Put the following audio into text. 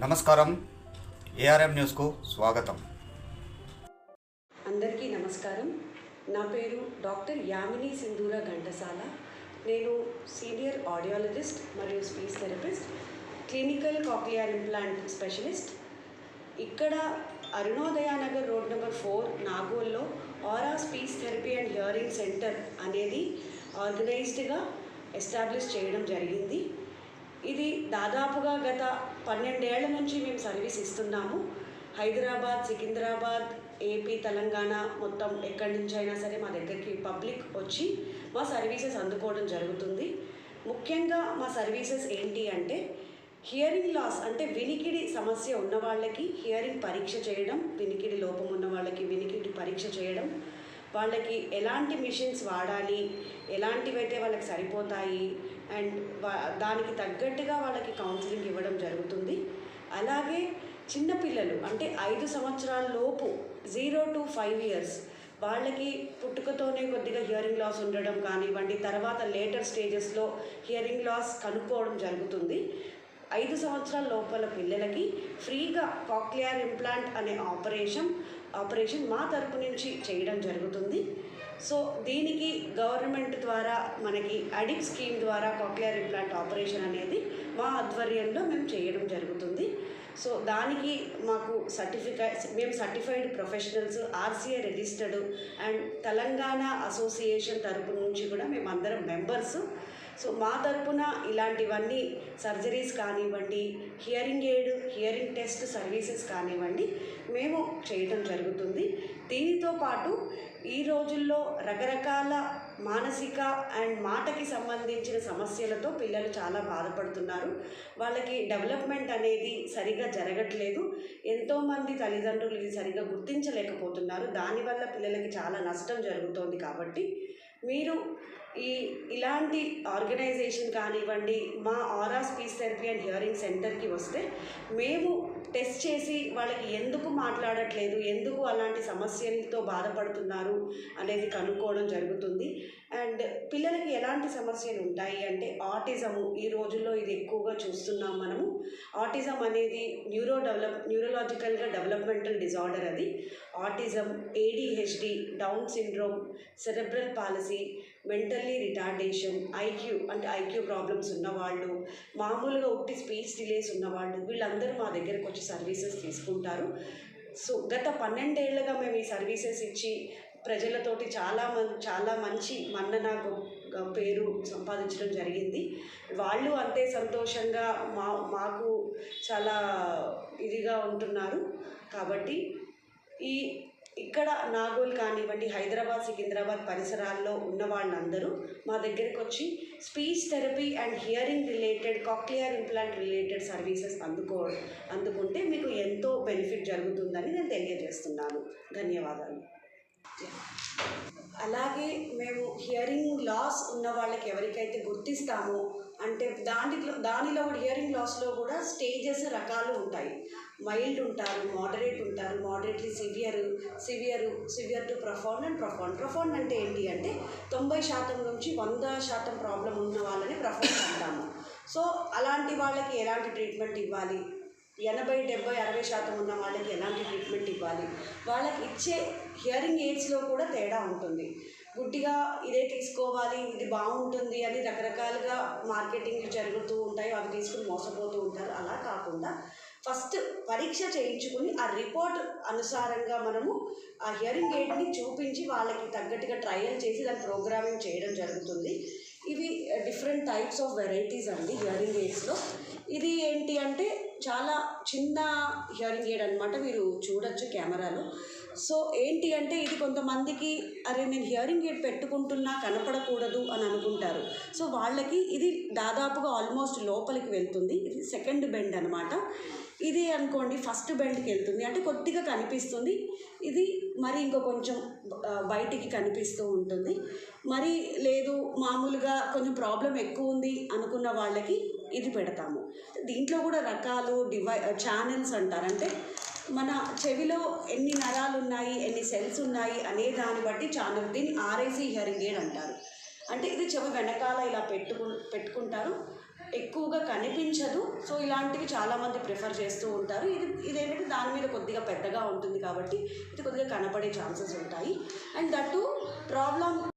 నమస్కారం. ఏఆర్ఎం న్యూస్కు స్వాగతం. అందరికీ నమస్కారం. నా పేరు డాక్టర్ యామిని సింధూర ఘంటసాల. నేను సీనియర్ ఆడియాలజిస్ట్ మరియు speech therapist clinical cochlear implant specialist. ఇక్కడ Arunodaya Nagar road number four నాగోల్లో Aura speech therapy and hearing centre అనేది ఆర్గనైజ్డ్గా ఎస్టాబ్లిష్ చేయడం జరిగింది. ఇది దాదాపుగా గత పన్నెండేళ్ళ నుంచి మేము సర్వీస్ ఇస్తున్నాము. హైదరాబాద్ సికింద్రాబాద్ ఏపీ తెలంగాణ మొత్తం ఎక్కడి నుంచి అయినా సరే మా దగ్గరికి పబ్లిక్ వచ్చి మా సర్వీసెస్ అందుకోవడం జరుగుతుంది. ముఖ్యంగా మా సర్వీసెస్ ఏంటి అంటే హియరింగ్ లాస్ అంటే వినికిడి సమస్య ఉన్న వాళ్ళకి హియరింగ్ పరీక్ష చేయడం వినికిడి లోపం ఉన్న వాళ్ళకి వినికిడి పరీక్ష చేయడం వాళ్ళకి ఎలాంటి మిషన్స్ వాడాలి ఎలాంటివైతే వాళ్ళకి సరిపోతాయి అండ్ దానికి తగ్గట్టుగా వాళ్ళకి కౌన్సిలింగ్ ఇవ్వడం జరుగుతుంది. అలాగే చిన్నపిల్లలు అంటే ఐదు సంవత్సరాల లోపు జీరో టు ఫైవ్ ఇయర్స్ వాళ్ళకి పుట్టుకతోనే కొద్దిగా హియరింగ్ లాస్ ఉండడం కానివ్వండి తర్వాత లేటర్ స్టేజెస్లో హియరింగ్ లాస్ కనుక్కోవడం జరుగుతుంది. ఐదు సంవత్సరాల లోపల పిల్లలకి ఫ్రీగా కాక్లియర్ ఇంప్లాంట్ అనే ఆపరేషన్ ఆపరేషన్ మా తరపు నుంచి చేయడం జరుగుతుంది. సో దీనికి గవర్నమెంట్ ద్వారా మనకి అడిక్ స్కీమ్ ద్వారా కాక్లియర్ ఇంప్లాంట్ ఆపరేషన్ అనేది మా ఆధ్వర్యంలో మేము చేయడం జరుగుతుంది. సో దానికి మాకు సర్టిఫికై మేము certified professionals RCA registered and Telangana association తరపు నుంచి కూడా మేము అందరం మెంబర్స్. సో మా తరపున ఇలాంటివన్నీ సర్జరీస్ కానివ్వండి hearing aid hearing test services కానివ్వండి మేము చేయటం జరుగుతుంది. దీనితో పాటు ఈ రోజుల్లో రకరకాల మానసిక అండ్ మాటకి సంబంధించిన సమస్యలతో పిల్లలు చాలా బాధపడుతున్నారు. వాళ్ళకి డెవలప్మెంట్ అనేది సరిగా జరగట్లేదు. ఎంతోమంది తల్లిదండ్రులు ఇది సరిగా గుర్తించలేకపోతున్నారు. దానివల్ల పిల్లలకి చాలా నష్టం జరుగుతోంది కాబట్టి మీరు ఈ ఇలాంటి ఆర్గనైజేషన్ కానివ్వండి మా Aura speech therapy and hearing సెంటర్కి వస్తే మేము టెస్ట్ చేసి వాళ్ళకి ఎందుకు మాట్లాడట్లేదు ఎందుకు అలాంటి సమస్యలతో బాధపడుతున్నారు అనేది కనుక్కోవడం జరుగుతుంది. అండ్ పిల్లలకి ఎలాంటి సమస్యలు ఉంటాయి అంటే ఆటిజము ఈ రోజుల్లో ఇది ఎక్కువగా చూస్తున్నాం మనము. ఆటిజం అనేది న్యూరో డెవలప్ న్యూరలాజికల్గా డెవలప్మెంటల్ డిజార్డర్ అది. Autism ADHD down syndrome cerebral palsy mentally retardation IQ అంటే ఐక్యూ ప్రాబ్లమ్స్ ఉన్నవాళ్ళు మామూలుగా ఉట్టి స్పీచ్ డిలేస్ ఉన్నవాళ్ళు వీళ్ళందరూ మా దగ్గరకు వచ్చి సర్వీసెస్ తీసుకుంటారు. సో గత పన్నెండేళ్ళుగా మేము ఈ సర్వీసెస్ ఇచ్చి ప్రజలతోటి చాలా మం చాలా మంచి మన్నన పేరు సంపాదించడం జరిగింది. వాళ్ళు అంతే సంతోషంగా మా మాకు చాలా ఇదిగా ఉంటున్నారు. కాబట్టి ఈ ఇక్కడ నాగోల్ కానివ్వండి హైదరాబాద్ సికింద్రాబాద్ పరిసరాల్లో ఉన్న వాళ్ళందరూ మా దగ్గరికి వచ్చి speech therapy and hearing related cochlear implant related services అందుకో అందుకుంటే మీకు ఎంతో బెనిఫిట్ జరుగుతుందని నేను తెలియజేస్తున్నాను. ధన్యవాదాలు. అలాగే మేము హియరింగ్ లాస్ ఉన్న వాళ్ళకి ఎవరికైతే గుర్తిస్తామో అంటే దాంట్లో దానిలో కూడా హియరింగ్ లాస్లో కూడా స్టేజెస్ రకాలు ఉంటాయి. మైల్డ్ ఉంటారు మోడరేట్ ఉంటారు moderately severe severe severe to profound and profound profound అంటే ఏంటి అంటే తొంభై శాతం నుంచి వంద శాతం ప్రాబ్లం ఉన్న వాళ్ళని ప్రొఫౌండ్ అంటాము. సో అలాంటి వాళ్ళకి ఎలాంటి ట్రీట్మెంట్ ఇవ్వాలి? ఎనభై డెబ్బై అరవై శాతం ఉన్న వాళ్ళకి ఎలాంటి ట్రీట్మెంట్ ఇవ్వాలి? వాళ్ళకి ఇచ్చే హియరింగ్ ఎయిడ్స్లో కూడా తేడా ఉంటుంది. గుడ్డిగా ఇదే తీసుకోవాలి ఇది బాగుంటుంది అని రకరకాలుగా మార్కెటింగ్ జరుగుతూ ఉంటాయి అవి తీసుకుని మోసపోతూ ఉంటారు. అలా కాకుండా ఫస్ట్ పరీక్ష చేయించుకుని ఆ రిపోర్ట్ అనుసారంగా మనము ఆ హియరింగ్ ఎయిడ్ని చూపించి వాళ్ళకి తగ్గట్టుగా ట్రయల్ చేసి దాని ప్రోగ్రామింగ్ చేయడం జరుగుతుంది. ఇవి డిఫరెంట్ టైప్స్ ఆఫ్ వెరైటీస్ అండి హియరింగ్ ఎయిడ్స్లో ఇది ఏంటి అంటే చాలా చిన్న హియరింగ్ ఎయిడ్ అనమాట మీరు చూడొచ్చు కెమెరాలో. సో ఏంటి అంటే ఇది కొంతమందికి అరే నేను హియరింగ్ ఎయిడ్ పెట్టుకుంటున్నా కనపడకూడదు అని అనుకుంటారు. సో వాళ్ళకి ఇది దాదాపుగా ఆల్మోస్ట్ లోపలికి వెళ్తుంది. ఇది సెకండ్ బెండ్ అనమాట ఇది అనుకోండి ఫస్ట్ బెండ్కి వెళ్తుంది. అంటే కొద్దిగా కనిపిస్తుంది. ఇది మరి ఇంకో కొంచెం బయటికి కనిపిస్తూ ఉంటుంది. మరి లేదు మామూలుగా కొంచెం ప్రాబ్లం ఎక్కువ ఉంది అనుకున్న వాళ్ళకి ఇది పెడతాము. దీంట్లో కూడా రకాలు డివై ఛానల్స్ అంటారంటే మన చెవిలో ఎన్ని నరాలు ఉన్నాయి ఎన్ని సెల్స్ ఉన్నాయి అనే దాన్ని బట్టి ఛానల్ దీన్ని ఆర్ఐసి హియరింగ్ ఎయిడ్ అంటారు. అంటే ఇది చెవి వెనకాల ఇలా పెట్టుకు పెట్టుకుంటారు. ఎక్కువగా కనిపించదు. సో ఇలాంటివి చాలామంది ప్రిఫర్ చేస్తూ ఉంటారు. ఇది ఇదేంటంటే దాని మీద కొద్దిగా పెద్దగా ఉంటుంది కాబట్టి ఇది కొద్దిగా కనపడే ఛాన్సెస్ ఉంటాయి. And that problem